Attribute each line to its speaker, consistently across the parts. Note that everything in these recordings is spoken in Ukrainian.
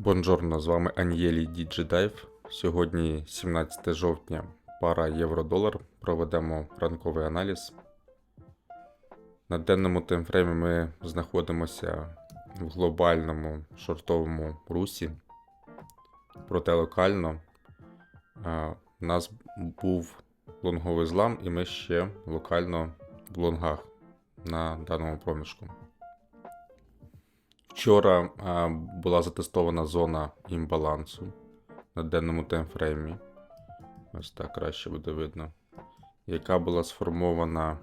Speaker 1: Бонжорно, з вами Ан'єлі DigiDive. Сьогодні 17 жовтня, пара євро-долар. Проведемо ранковий аналіз. На денному таймфреймі ми знаходимося в глобальному шортовому русі. Проте локально у нас був лонговий злам, і ми ще локально в лонгах на даному проміжку. Вчора а, була затестована зона імбалансу на денному таймфреймі. Ось так краще буде видно. Яка була сформована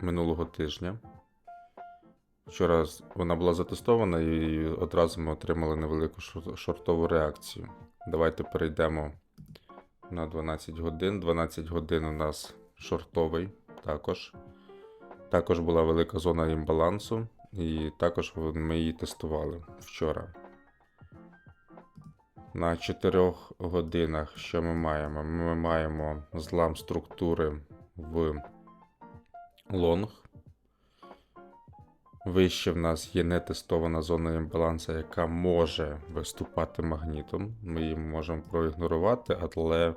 Speaker 1: минулого тижня. Вчора вона була затестована і одразу ми отримали невелику шортову реакцію. Давайте перейдемо на 12 годин. 12 годин у нас шортовий також. Також була велика зона імбалансу. І також ми її тестували вчора. На 4 годинах що ми маємо? Ми маємо злам структури в лонг. Вище в нас є нетестована зона імбалансу, яка може виступати магнітом. Ми її можемо проігнорувати, але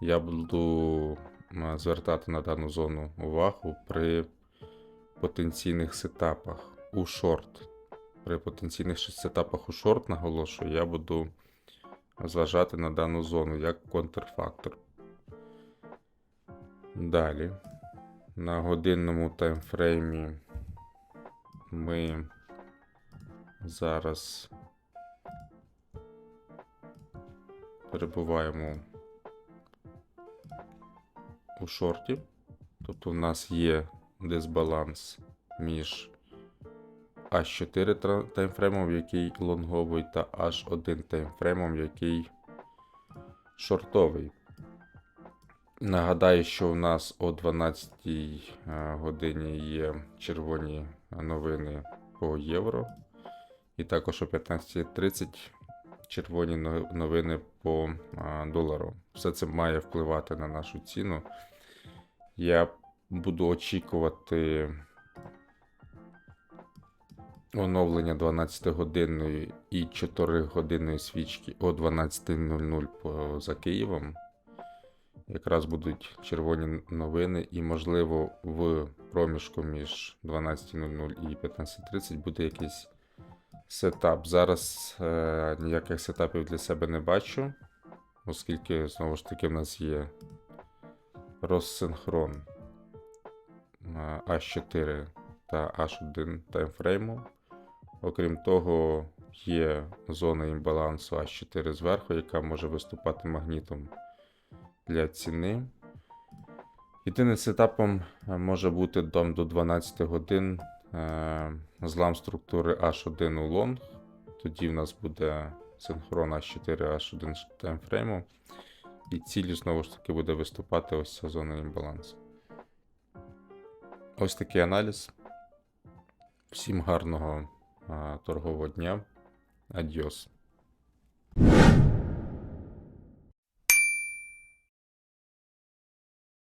Speaker 1: я буду звертати на дану зону увагу при потенційних сетапах у шорт. При потенційних ще сетапах у шорт, наголошую, я буду зважати на дану зону як контрфактор. Далі. На годинному таймфреймі ми зараз перебуваємо у шорті. Тобто в нас є дисбаланс між H4 тра- таймфреймом, який лонговий, та H1 таймфреймом, який шортовий. Нагадаю, що у нас о 12 е, годині є червоні новини по євро. І також о 15.30 червоні новини по а, долару. Все це має впливати на нашу ціну. Я буду очікувати оновлення 12-годинної і 4-годинної свічки о 12.00 по- за Києвом. Якраз будуть червоні новини, і, можливо, в проміжку між 12.00 і 15.30 буде якийсь сетап. Зараз е, ніяких сетапів для себе не бачу, оскільки, знову ж таки, в нас є розсинхрон е, H4 та H1 таймфрейму. Окрім того, є зона імбалансу H4 зверху, яка може виступати магнітом для ціни. Єдиним сетапом е, може бути дом до 12 годин е, злам структури H1 у лонг. Тоді в нас буде синхрон H4 H1 таймфрейму. І цілі знову ж таки буде виступати ось ця зона імбалансу. Ось такий аналіз. Всім гарного торгового дня. Адьос.